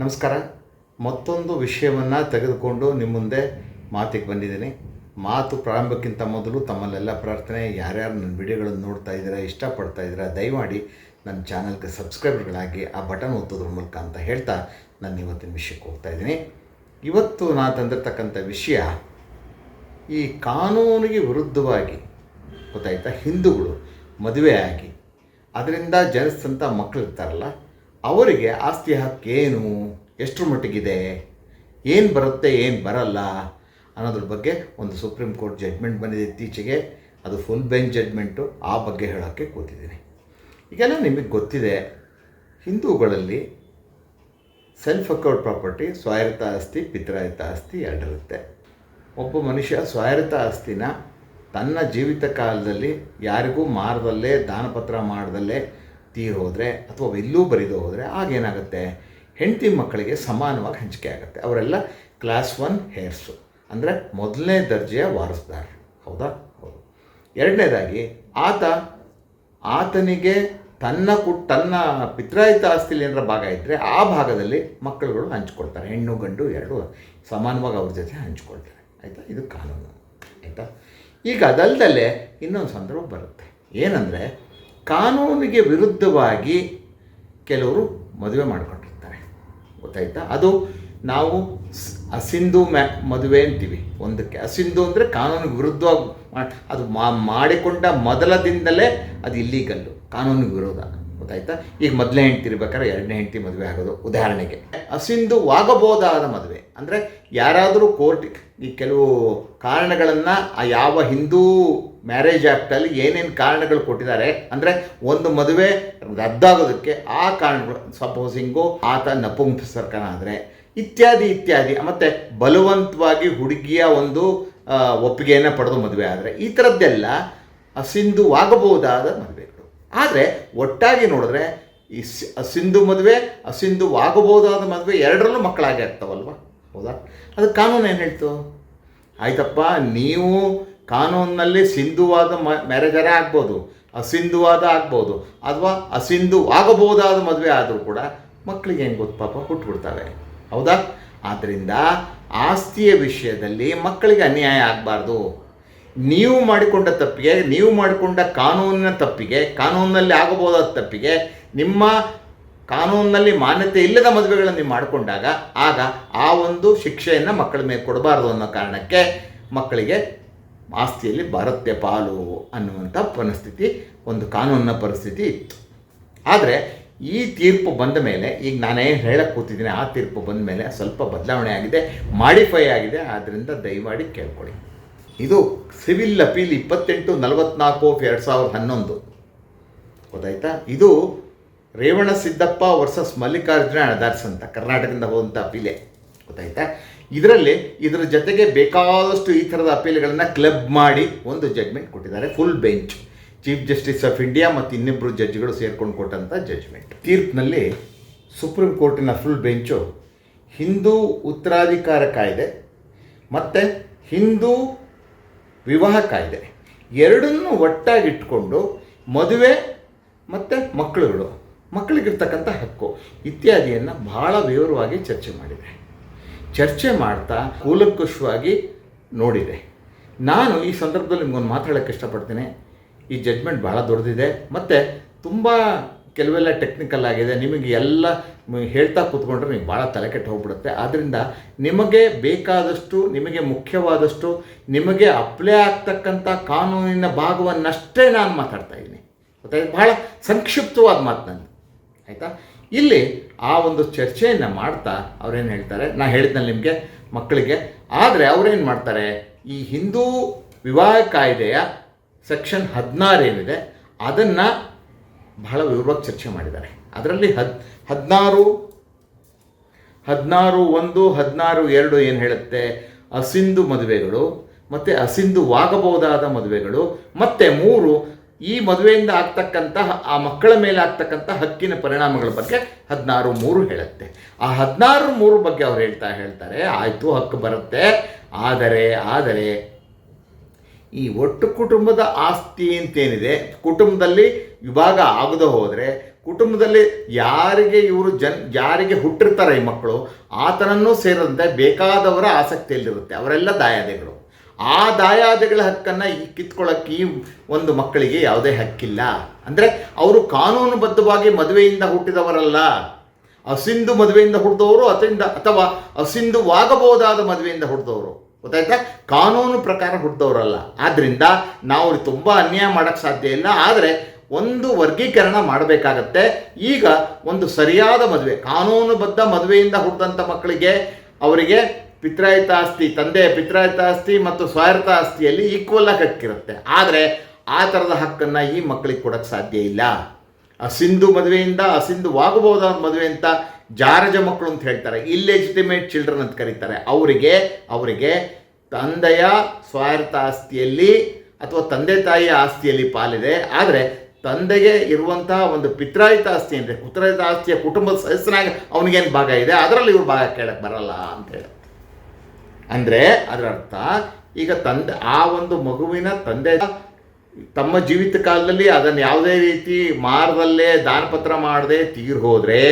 ನಮಸ್ಕಾರ. ಮತ್ತೊಂದು ವಿಷಯವನ್ನು ತೆಗೆದುಕೊಂಡು ನಿಮ್ಮ ಮುಂದೆ ಮಾತಿಗೆ ಬಂದಿದ್ದೀನಿ. ಮಾತು ಪ್ರಾರಂಭಕ್ಕಿಂತ ಮೊದಲು ತಮ್ಮಲ್ಲೆಲ್ಲ ಪ್ರಾರ್ಥನೆ, ಯಾರ್ಯಾರು ನನ್ನ ವಿಡಿಯೋಗಳನ್ನು ನೋಡ್ತಾ ಇದ್ದೀರಾ, ಇಷ್ಟಪಡ್ತಾ ಇದ್ದೀರಾ, ದಯಮಾಡಿ ನನ್ನ ಚಾನಲ್ಗೆ ಸಬ್ಸ್ಕ್ರೈಬರ್ಗಳಾಗಿ ಆ ಬಟನ್ ಒತ್ತೋದ್ರ ಮೂಲಕ ಅಂತ ಹೇಳ್ತಾ ನಾನು ಇವತ್ತಿನ ವಿಷಯಕ್ಕೆ ಹೋಗ್ತಾ ಇದ್ದೀನಿ. ಇವತ್ತು ನಾನು ತಂದಿರ್ತಕ್ಕಂಥ ವಿಷಯ ಈ ಕಾನೂನಿಗೆ ವಿರುದ್ಧವಾಗಿ ಗೊತ್ತಾಯ್ತಾ? ಹಿಂದೂಗಳು ಮದುವೆ ಆಗಿ ಅದರಿಂದ ಜನಿಸಿದಂಥ ಮಕ್ಕಳು ಇರ್ತಾರಲ್ಲ ಅವರಿಗೆ ಆಸ್ತಿ ಹಕ್ಕೇನು? ಎಷ್ಟರ ಮಟ್ಟಿಗಿದೆ? ಏನು ಬರುತ್ತೆ, ಏನು ಬರಲ್ಲ ಅನ್ನೋದ್ರ ಬಗ್ಗೆ ಒಂದು ಸುಪ್ರೀಂ ಕೋರ್ಟ್ ಜಡ್ಮೆಂಟ್ ಬಂದಿದೆ ಇತ್ತೀಚೆಗೆ. ಅದು ಫುಲ್ ಬೆಂಚ್ ಜಡ್ಮೆಂಟು ಆ ಬಗ್ಗೆ ಹೇಳೋಕ್ಕೆ ಕೂತಿದ್ದೀನಿ. ಈಗೆಲ್ಲ ನಿಮಗೆ ಗೊತ್ತಿದೆ, ಹಿಂದೂಗಳಲ್ಲಿ ಸೆಲ್ಫ್ ಅಕೌರ್ಡ್ ಪ್ರಾಪರ್ಟಿ ಸ್ವಾಯತ್ತ ಆಸ್ತಿ ಪಿತ್ರಾಯತ ಆಸ್ತಿ ಎರಡಿರುತ್ತೆ. ಒಬ್ಬ ಮನುಷ್ಯ ಸ್ವಾಯತ್ತ ಆಸ್ತಿನ ತನ್ನ ಜೀವಿತ ಕಾಲದಲ್ಲಿ ಯಾರಿಗೂ ಮಾರದಲ್ಲೇ, ದಾನಪತ್ರ ಮಾಡದಲ್ಲೇ ತೀರೋದ್ರೆ ಅಥವಾ ಎಲ್ಲೂ ಬರಿದು ಹೋದರೆ ಆಗೇನಾಗುತ್ತೆ? ಹೆಂಡತಿ ಮಕ್ಕಳಿಗೆ ಸಮಾನವಾಗಿ ಹಂಚಿಕೆ ಆಗುತ್ತೆ. ಅವರೆಲ್ಲ ಕ್ಲಾಸ್ ಒನ್ ಹೇರ್ಸು ಅಂದರೆ ಮೊದಲನೇ ದರ್ಜೆಯ ವಾರಸ್ದಾರರು. ಹೌದಾ? ಹೌದು. ಎರಡನೇದಾಗಿ, ಆತ, ಆತನಿಗೆ ತನ್ನ ಕುಟ್, ತನ್ನ ಪಿತ್ರಾಯಿತ ಆಸ್ತಿಲಿ ಏನಾರ ಭಾಗ ಇದ್ದರೆ ಆ ಭಾಗದಲ್ಲಿ ಮಕ್ಕಳುಗಳು ಹಂಚ್ಕೊಳ್ತಾರೆ. ಹೆಣ್ಣು, ಗಂಡು ಎರಡು ಸಮಾನವಾಗಿ ಅವ್ರ ಜೊತೆ ಹಂಚ್ಕೊಳ್ತಾರೆ. ಆಯಿತಾ? ಇದು ಕಾನೂನು. ಆಯಿತಾ? ಈಗ ಅದಲ್ದಲ್ಲೇ ಇನ್ನೊಂದು ಸಂದರ್ಭ ಬರುತ್ತೆ. ಏನಂದರೆ ಕಾನೂನಿಗೆ ವಿರುದ್ಧವಾಗಿ ಕೆಲವರು ಮದುವೆ ಮಾಡಿಕೊಂಡಿರ್ತಾರೆ. ಗೊತ್ತಾಯ್ತಾ? ಅದು ನಾವು ಅಸಿಂಧು ಮ್ಯಾ ಮದುವೆ ಅಂತೀವಿ. ಒಂದಕ್ಕೆ ಅಸಿಂಧು ಅಂದರೆ ಕಾನೂನಿಗೆ ವಿರುದ್ಧವಾಗಿ ಅದು ಮಾಡಿಕೊಂಡ ಮೊದಲ ದಿನದಲ್ಲೇ ಅದು ಇಲ್ಲಿಗಲ್ಲು ಕಾನೂನಿಗೆ ವಿರೋಧ. ಗೊತ್ತಾಯ್ತಾ? ಈಗ ಮೊದಲನೇ ಹೆಂಡ್ತಿ ಇರ್ಬೇಕಾದ್ರೆ ಎರಡನೇ ಹೆಂಡ್ತಿ ಮದುವೆ ಆಗೋದು. ಉದಾಹರಣೆಗೆ ಅಸಿಂಧುವಾಗಬಹುದಾದ ಮದುವೆ. ಅಂದರೆ ಯಾರಾದರೂ ಕೋರ್ಟ್ ಈ ಕೆಲವು ಕಾರಣಗಳನ್ನು ಆ ಯಾವ ಹಿಂದೂ ಮ್ಯಾರೇಜ್ ಆ್ಯಕ್ಟಲ್ಲಿ ಏನೇನು ಕಾರಣಗಳು ಕೊಟ್ಟಿದ್ದಾರೆ, ಅಂದರೆ ಒಂದು ಮದುವೆ ರದ್ದಾಗೋದಕ್ಕೆ ಆ ಕಾರಣಗಳು, ಸಪೋಸಿಂಗು, ಆತ ನಪುಂಸಕನ ಆದರೆ, ಇತ್ಯಾದಿ ಇತ್ಯಾದಿ. ಮತ್ತು ಬಲವಂತವಾಗಿ ಹುಡುಗಿಯ ಒಂದು ಒಪ್ಪಿಗೆಯನ್ನು ಪಡೆದು ಮದುವೆ ಆದರೆ, ಈ ಥರದ್ದೆಲ್ಲ ಅಸಿಂಧುವಾಗಬಹುದಾದ ಮದುವೆಗಳು ಆದರೆ ಒಟ್ಟಾಗಿ ನೋಡಿದ್ರೆ ಈ ಅಸಿಂಧು ಮದುವೆ ಅಸಿಂಧುವಾಗಬಹುದಾದ ಮದುವೆ ಎರಡರಲ್ಲೂ ಮಕ್ಕಳಾಗಿ ಆಗ್ತಾವಲ್ವ? ಹೌದಾ? ಅದು ಕಾನೂನು ಏನು ಹೇಳ್ತು? ಆಯ್ತಪ್ಪ, ನೀವು ಕಾನೂನಿನಲ್ಲಿ ಸಿಂಧುವಾದ ಮ ಮ್ಯಾರೇಜರೇ ಆಗ್ಬೋದು, ಅಸಿಂಧುವಾದ ಆಗ್ಬೋದು, ಅಥವಾ ಅಸಿಂಧು ಆಗಬಹುದಾದ ಮದುವೆ ಆದರೂ ಕೂಡ ಮಕ್ಕಳಿಗೆ ಏನು ಗೊತ್ತು ಪಾಪ? ಹುಟ್ಟುಬಿಡ್ತವೆ ಹೌದಾ? ಆದ್ದರಿಂದ ಆಸ್ತಿಯ ವಿಷಯದಲ್ಲಿ ಮಕ್ಕಳಿಗೆ ಅನ್ಯಾಯ ಆಗಬಾರ್ದು. ನೀವು ಮಾಡಿಕೊಂಡ ತಪ್ಪಿಗೆ, ನೀವು ಮಾಡಿಕೊಂಡ ಕಾನೂನಿನ ತಪ್ಪಿಗೆ, ಕಾನೂನಿನಲ್ಲಿ ಆಗಬಹುದಾದ ತಪ್ಪಿಗೆ, ನಿಮ್ಮ ಕಾನೂನಿನಲ್ಲಿ ಮಾನ್ಯತೆ ಇಲ್ಲದ ಮದುವೆಗಳನ್ನು ನೀವು ಮಾಡಿಕೊಂಡಾಗ, ಆಗ ಆ ಒಂದು ಶಿಕ್ಷೆಯನ್ನು ಮಕ್ಕಳ ಮೇಲೆ ಕೊಡಬಾರ್ದು ಅನ್ನೋ ಕಾರಣಕ್ಕೆ ಮಕ್ಕಳಿಗೆ ಆಸ್ತಿಯಲ್ಲಿ ಬರುತ್ತೆ ಪಾಲು ಅನ್ನುವಂಥ ಪರಿಸ್ಥಿತಿ ಒಂದು ಕಾನೂನಿನ ಪರಿಸ್ಥಿತಿ ಇತ್ತು. ಆದರೆ ಈ ತೀರ್ಪು ಬಂದ ಮೇಲೆ, ಈಗ ನಾನೇನು ಹೇಳಕ್ಕೆ ಕೂತಿದ್ದೀನಿ, ಆ ತೀರ್ಪು ಬಂದ ಮೇಲೆ ಸ್ವಲ್ಪ ಬದಲಾವಣೆ ಆಗಿದೆ ಮಾಡಿಫೈ ಆಗಿದೆ ಆದ್ದರಿಂದ ದಯಮಾಡಿ ಕೇಳ್ಕೊಳ್ಳಿ. ಇದು ಸಿವಿಲ್ ಅಪೀಲ್ ಇಪ್ಪತ್ತೆಂಟು ನಲವತ್ನಾಲ್ಕು ಎರಡು ಸಾವಿರದ ಹನ್ನೊಂದು. ಗೊತ್ತಾಯ್ತಾ? ಇದು Revana Siddappa versus Mallikarjuna and others ಅಂತ ಕರ್ನಾಟಕದಿಂದ ಹೋದಂಥ ಅಪೀಲೆ. ಗೊತ್ತಾಯ್ತಾ? ಇದರಲ್ಲಿ ಇದರ ಜೊತೆಗೆ ಬೇಕಾದಷ್ಟು ಈ ಥರದ ಅಪೀಲ್ಗಳನ್ನು ಕ್ಲಬ್ ಮಾಡಿ ಒಂದು ಜಡ್ಮೆಂಟ್ ಕೊಟ್ಟಿದ್ದಾರೆ full bench chief justice of India ಮತ್ತು ಇನ್ನಿಬ್ಬರು ಜಡ್ಜ್ಗಳು ಸೇರ್ಕೊಂಡು ಕೊಟ್ಟಂಥ ಜಡ್ಜ್ಮೆಂಟ್ ತೀರ್ಪಿನಲ್ಲಿ ಸುಪ್ರೀಂ ಕೋರ್ಟಿನ ಫುಲ್ ಬೆಂಚು ಹಿಂದೂ ಉತ್ತರಾಧಿಕಾರ ಕಾಯ್ದೆ, ಮತ್ತು ಹಿಂದೂ ವಿವಾಹ ಕಾಯ್ದೆ. ಎರಡನ್ನೂ ಒಟ್ಟಾಗಿಟ್ಕೊಂಡು ಮದುವೆ ಮತ್ತು ಮಕ್ಕಳುಗಳು, ಮಕ್ಕಳಿಗಿರ್ತಕ್ಕಂಥ ಹಕ್ಕು ಇತ್ಯಾದಿಯನ್ನು ಬಹಳ ವಿವರವಾಗಿ ಚರ್ಚೆ ಮಾಡಿದೆ. ಚರ್ಚೆ ಮಾಡ್ತಾ ಕೂಲಂಕುಷವಾಗಿ ನೋಡಿದೆ. ನಾನು ಈ ಸಂದರ್ಭದಲ್ಲಿ ನಿಮ್ಗೊಂದು ಮಾತಾಡೋಕ್ಕೆ ಇಷ್ಟಪಡ್ತೀನಿ. ಈ ಜಡ್ಮೆಂಟ್ ಭಾಳ ದೊಡ್ಡದಿದೆ. ಮತ್ತು ತುಂಬ ಕೆಲವೆಲ್ಲ ಟೆಕ್ನಿಕಲ್ ಆಗಿದೆ, ನಿಮಗೆ ಎಲ್ಲ ಹೇಳ್ತಾ ಕೂತ್ಕೊಂಡ್ರೆ ನಿಮಗೆ ಭಾಳ ತಲೆ ಕೆಟ್ಟು ಹೋಗ್ಬಿಡುತ್ತೆ. ಆದ್ದರಿಂದ ನಿಮಗೆ ಬೇಕಾದಷ್ಟು, ನಿಮಗೆ ಮುಖ್ಯವಾದಷ್ಟು, ನಿಮಗೆ ಅಪ್ಲೈ ಆಗ್ತಕ್ಕಂಥ ಕಾನೂನಿನ ಭಾಗವನ್ನಷ್ಟೇ ನಾನು ಮಾತಾಡ್ತಾ ಇದ್ದೀನಿ. ಗೊತ್ತಾಯ್ತು? ಭಾಳ ಸಂಕ್ಷಿಪ್ತವಾದ ಮಾತು ನಾನು ಆಯಿತಾ? ಇಲ್ಲಿ ಆ ಒಂದು ಚರ್ಚೆಯನ್ನು ಮಾಡ್ತಾ ಅವ್ರೇನು ಹೇಳ್ತಾರೆ? ನಾ ಹೇಳಿದ್ನಲ್ಲ ನಿಮಗೆ, ಮಕ್ಕಳಿಗೆ. ಆದರೆ ಅವ್ರೇನು ಮಾಡ್ತಾರೆ? ಈ ಹಿಂದೂ ವಿವಾಹ ಕಾಯ್ದೆಯ ಸೆಕ್ಷನ್ ಹದಿನಾರು ಏನಿದೆ, ಅದನ್ನು ಬಹಳ ವಿವರವಾಗಿ ಚರ್ಚೆ ಮಾಡಿದ್ದಾರೆ. ಅದರಲ್ಲಿ ಹದ್, ಹದಿನಾರು ಹದಿನಾರು ಒಂದು, ಹದಿನಾರು ಎರಡು ಏನು ಹೇಳುತ್ತೆ? ಅಸಿಂಧು ಮದುವೆಗಳು, ಮತ್ತು ಅಸಿಂಧುವಾಗಬಹುದಾದ ಮದುವೆಗಳು, ಮತ್ತು ಮೂರು, ಈ ಮದುವೆಯಿಂದ ಆಗ್ತಕ್ಕಂತಹ, ಆ ಮಕ್ಕಳ ಮೇಲೆ ಆಗ್ತಕ್ಕಂಥ ಹಕ್ಕಿನ ಪರಿಣಾಮಗಳ ಬಗ್ಗೆ ಹದಿನಾರು ಮೂರು ಹೇಳುತ್ತೆ. ಆ ಹದಿನಾರು ಮೂರು ಬಗ್ಗೆ ಅವ್ರು ಹೇಳ್ತಾ, ಹೇಳ್ತಾರೆ, ಆಯಿತು, ಹಕ್ಕು ಬರುತ್ತೆ. ಆದರೆ ಆದರೆ ಈ ಒಟ್ಟು ಕುಟುಂಬದ ಆಸ್ತಿ ಅಂತೇನಿದೆ, ಕುಟುಂಬದಲ್ಲಿ ವಿಭಾಗ ಆಗದೆ ಹೋದರೆ ಕುಟುಂಬದಲ್ಲಿ ಯಾರಿಗೆ ಇವರು ಜನ್, ಯಾರಿಗೆ ಹುಟ್ಟಿರ್ತಾರೆ ಈ ಮಕ್ಕಳು, ಆತನನ್ನು ಸೇರಿದಂತೆ ಬೇಕಾದವರ ಆಸಕ್ತಿಯಲ್ಲಿರುತ್ತೆ, ಅವರೆಲ್ಲ ದಾಯಾದಿಗಳು. ಆ ದಾಯಾದಿಗಳ ಹಕ್ಕನ್ನು ಈ ಕಿತ್ಕೊಳ್ಳೋಕ್ಕೆ ಈ ಒಂದು ಮಕ್ಕಳಿಗೆ ಯಾವುದೇ ಹಕ್ಕಿಲ್ಲ. ಅಂದರೆ ಅವರು ಕಾನೂನುಬದ್ಧವಾಗಿ ಮದುವೆಯಿಂದ ಹುಟ್ಟಿದವರಲ್ಲ. ಅಸಿಂಧು ಮದುವೆಯಿಂದ ಹುಟ್ಟಿದವರು ಅದರಿಂದ ಅಥವಾ ಅಸಿಂಧುವಾಗಬಹುದಾದ ಮದುವೆಯಿಂದ ಹುಟ್ಟಿದವರು. ಗೊತ್ತಾಯ್ತಾ? ಕಾನೂನು ಪ್ರಕಾರ ಹುಟ್ಟಿದವರಲ್ಲ. ಆದ್ದರಿಂದ ನಾವು ತುಂಬ ಅನ್ಯಾಯ ಮಾಡೋಕ್ಕೆ ಸಾಧ್ಯ ಇಲ್ಲ. ಆದರೆ ಒಂದು ವರ್ಗೀಕರಣ ಮಾಡಬೇಕಾಗತ್ತೆ. ಈಗ ಒಂದು ಸರಿಯಾದ ಮದುವೆ, ಕಾನೂನುಬದ್ಧ ಮದುವೆಯಿಂದ ಹುಟ್ಟಿದಂಥ ಮಕ್ಕಳಿಗೆ ಅವರಿಗೆ ಪಿತ್ರಾಯಿತ ಆಸ್ತಿ, ತಂದೆಯ ಪಿತ್ರಾಯಿತ ಆಸ್ತಿ ಮತ್ತು ಸ್ವಾಯತ್ತ ಆಸ್ತಿಯಲ್ಲಿ ಈಕ್ವಲ್ ಆಗಿ ಹಕ್ಕಿರುತ್ತೆ. ಆದರೆ ಆ ಥರದ ಹಕ್ಕನ್ನು ಈ ಮಕ್ಕಳಿಗೆ ಕೊಡೋಕ್ಕೆ ಸಾಧ್ಯ ಇಲ್ಲ. ಅಸಿಂಧು ಮದುವೆಯಿಂದ ಅಸಿಂಧುವಾಗಬಹುದಾದ ಮದುವೆ ಅಂತ ಜಾರಜ ಮಕ್ಕಳು ಅಂತ ಹೇಳ್ತಾರೆ. ಇಲ್ಲೆಜಿಟಿಮೇಟ್ ಚಿಲ್ಡ್ರನ್ ಅಂತ ಕರೀತಾರೆ. ಅವರಿಗೆ ಅವರಿಗೆ ತಂದೆಯ ಸ್ವಾಯತ್ತ ಆಸ್ತಿಯಲ್ಲಿ ಅಥವಾ ತಂದೆ ತಾಯಿಯ ಆಸ್ತಿಯಲ್ಲಿ ಪಾಲಿದೆ. ಆದರೆ ತಂದೆಗೆ ಇರುವಂತಹ ಒಂದು ಪಿತ್ರಾಯಿತ ಆಸ್ತಿ ಅಂದರೆ ಪುತ್ರಾಯಿತ ಆಸ್ತಿಯ ಕುಟುಂಬದ ಸದಸ್ಯನಾಗಿ ಅವನಿಗೇನು ಭಾಗ ಇದೆ? ಅದರಲ್ಲಿ ಇವ್ರು ಭಾಗ ಕೇಳಕ್ಕೆ ಬರಲ್ಲ ಅಂತ ಹೇಳಿ ಅಂದರೆ ಅದರ ಅರ್ಥ, ಈಗ ತಂದೆ, ಆ ಒಂದು ಮಗುವಿನ ತಂದೆ ತಮ್ಮ ಜೀವಿತ ಕಾಲದಲ್ಲಿ ಅದನ್ನು ಯಾವುದೇ ರೀತಿ ಮಾರದಲ್ಲೇ ದಾನಪತ್ರ ಮಾಡದೆ ತೀರ್ ಹೋದರೆ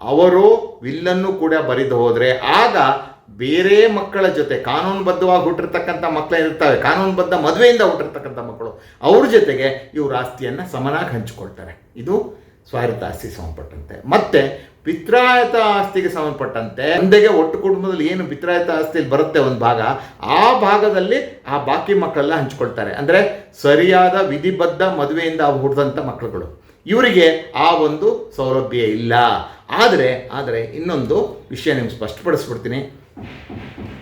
ಅವರು ವಿಲ್ಲನ್ನು ಕೂಡ ಬರೆದು ಹೋದರೆ, ಆಗ ಬೇರೆ ಮಕ್ಕಳ ಜೊತೆ ಕಾನೂನುಬದ್ಧವಾಗಿ ಹುಟ್ಟಿರ್ತಕ್ಕಂಥ ಮಕ್ಕಳು ಇರ್ತವೆ, ಕಾನೂನುಬದ್ಧ ಮದುವೆಯಿಂದ ಹುಟ್ಟಿರ್ತಕ್ಕಂಥ ಮಕ್ಕಳು, ಅವ್ರ ಜೊತೆಗೆ ಇವ್ರ ಆಸ್ತಿಯನ್ನು ಸಮನಾಗಿ ಹಂಚಿಕೊಳ್ತಾರೆ. ಇದು ಸ್ವಾಯತ್ತ ಆಸ್ತಿಗೆ ಸಂಬಂಧಪಟ್ಟಂತೆ. ಮತ್ತೆ ಪಿತ್ರಾಯತ ಆಸ್ತಿಗೆ ಸಂಬಂಧಪಟ್ಟಂತೆ ತಂದೆಗೆ ಒಟ್ಟು ಕುಟುಂಬದಲ್ಲಿ ಏನು ಪಿತ್ರಾಯತ ಆಸ್ತಿಯಲ್ಲಿ ಬರುತ್ತೆ ಒಂದು ಭಾಗ, ಆ ಭಾಗದಲ್ಲಿ ಆ ಬಾಕಿ ಮಕ್ಕಳೆಲ್ಲ ಹಂಚಿಕೊಳ್ತಾರೆ. ಅಂದರೆ ಸರಿಯಾದ ವಿಧಿಬದ್ಧ ಮದುವೆಯಿಂದ ಹುಟ್ಟಿದಂಥ ಮಕ್ಕಳುಗಳು. ಇವರಿಗೆ ಆ ಒಂದು ಸೌಲಭ್ಯ ಇಲ್ಲ. ಆದರೆ ಆದರೆ ಇನ್ನೊಂದು ವಿಷಯ ನಿಮ್ಗೆ ಸ್ಪಷ್ಟಪಡಿಸ್ಬಿಡ್ತೀನಿ.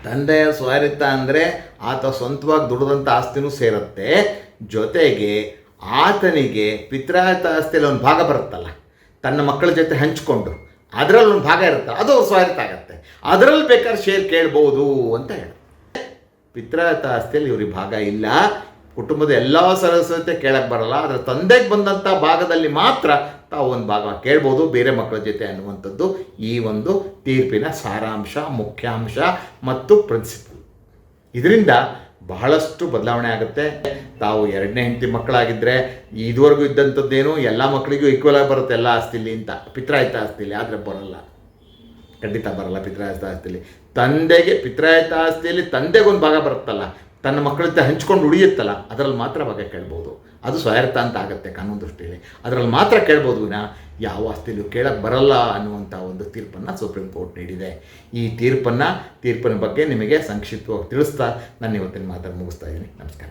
ತಂದೆಯ ಸ್ವಾರಿತ ಅಂದರೆ ಆತ ಸ್ವಂತವಾಗಿ ದುಡಿದಂಥ ಆಸ್ತಿನೂ ಸೇರುತ್ತೆ. ಜೊತೆಗೆ ಆತನಿಗೆ ಪಿತ್ರಾಯತ ಆಸ್ತಿಯಲ್ಲಿ ಒಂದು ಭಾಗ ಬರುತ್ತಲ್ಲ, ತನ್ನ ಮಕ್ಕಳ ಜೊತೆ ಹಂಚಿಕೊಂಡು, ಅದರಲ್ಲಿ ಒಂದು ಭಾಗ ಇರುತ್ತೆ, ಅದು ಅವ್ರ ಸ್ವಾರಿತ ಆಗುತ್ತೆ. ಅದರಲ್ಲಿ ಬೇಕಾದ್ರೆ ಶೇರ್ ಕೇಳ್ಬೋದು ಅಂತ ಹೇಳಿ ಪಿತ್ರಾಯತ ಆಸ್ತಿಯಲ್ಲಿ ಇವ್ರಿಗೆ ಭಾಗ ಇಲ್ಲ. ಕುಟುಂಬದ ಎಲ್ಲ ಸದಸ್ಯತೆ ಕೇಳಕ್ಕೆ ಬರಲ್ಲ, ಆದರೆ ತಂದೆಗೆ ಬಂದಂಥ ಭಾಗದಲ್ಲಿ ಮಾತ್ರ ತಾವು ಒಂದು ಭಾಗ ಕೇಳ್ಬೋದು, ಬೇರೆ ಮಕ್ಕಳ ಜೊತೆ ಅನ್ನುವಂಥದ್ದು ಈ ಒಂದು ತೀರ್ಪಿನ ಸಾರಾಂಶ, ಮುಖ್ಯಾಂಶ ಮತ್ತು ಪ್ರಿನ್ಸಿಪಲ್ ಇದರಿಂದ ಬಹಳಷ್ಟು ಬದಲಾವಣೆ ಆಗುತ್ತೆ. ತಾವು ಎರಡನೇ ಹೆಂಡತಿ ಮಕ್ಕಳಾಗಿದ್ದರೆ ಇದುವರೆಗೂ ಇದ್ದಂಥದ್ದೇನು, ಎಲ್ಲ ಮಕ್ಕಳಿಗೂ ಈಕ್ವಲ್ ಆಗಿ ಬರುತ್ತೆ ಎಲ್ಲ ಆಸ್ತಿಲಿ ಅಂತ. ಪಿತ್ರಾಯಿತ ಆಸ್ತಿಲಿ ಆದರೆ ಬರಲ್ಲ. ಖಂಡಿತ ಬರಲ್ಲ ಪಿತ್ರಾಯಿತ ಆಸ್ತಿಲಿ. ತಂದೆಗೆ ಪಿತ್ರಾಯತ ಆಸ್ತಿಯಲ್ಲಿ ತಂದೆಗೊಂದು ಭಾಗ ಬರುತ್ತಲ್ಲ ತನ್ನ ಮಕ್ಕಳ ಜೊತೆ ಹಂಚ್ಕೊಂಡು ಉಳಿಯುತ್ತಲ್ಲ ಅದರಲ್ಲಿ ಮಾತ್ರ ಬಗ್ಗೆ ಕೇಳ್ಬೋದು. ಅದು ಸ್ವಾಯತ್ತ ಅಂತ ಆಗುತ್ತೆ ಕಾನೂನು ದೃಷ್ಟಿಯಲ್ಲಿ. ಅದರಲ್ಲಿ ಮಾತ್ರ ಕೇಳ್ಬೋದು ವಿನ ಯಾವ ಆಸ್ತಿಯಲ್ಲೂ ಕೇಳಕ್ಕೆ ಬರಲ್ಲ ಅನ್ನುವಂಥ ಒಂದು ತೀರ್ಪನ್ನು ಸುಪ್ರೀಂ ಕೋರ್ಟ್ ನೀಡಿದೆ. ಈ ತೀರ್ಪನ್ನು, ತೀರ್ಪಿನ ಬಗ್ಗೆ ನಿಮಗೆ ಸಂಕ್ಷಿಪ್ತವಾಗಿ ತಿಳಿಸ್ತಾ ನಾನು ಇವತ್ತಿನ ಮಾತನ್ನು ಮುಗಿಸ್ತಾ ಇದ್ದೀನಿ. ನಮಸ್ಕಾರ.